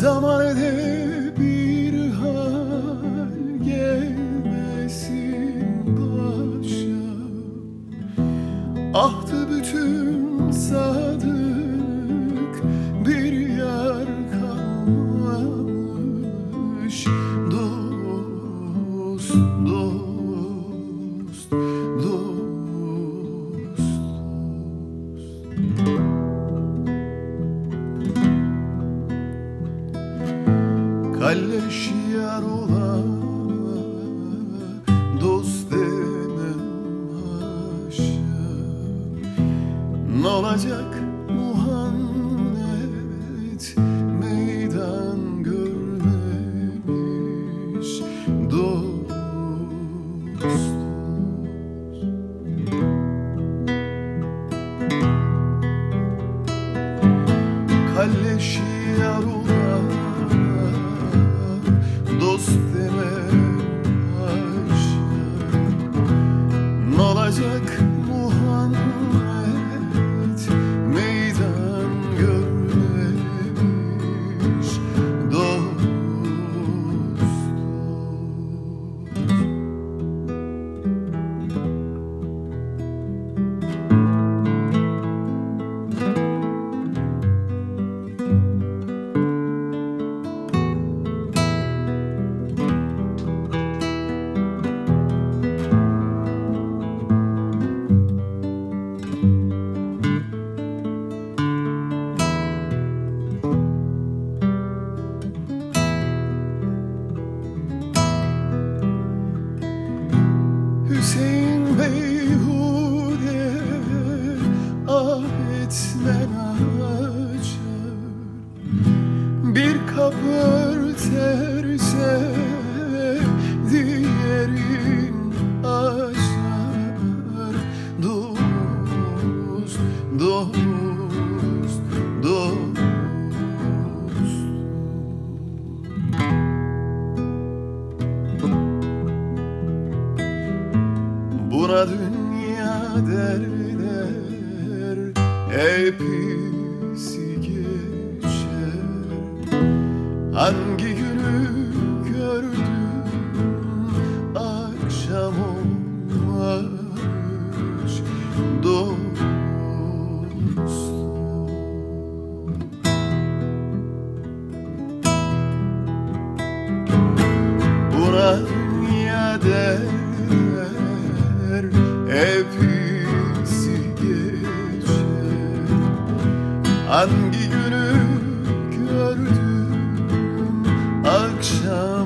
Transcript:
Zamane bir hal gelmesin başa Ah Kalleş yar ola Dost demem haşa Ne olacak Ne Hüseyin beyhude etmen açar. Bir kapı terse diğerin açar. Dost, dost Buna dünya derler Hepsi geçer. Hangi Hepsi geçer Hangi günü gördüm Akşam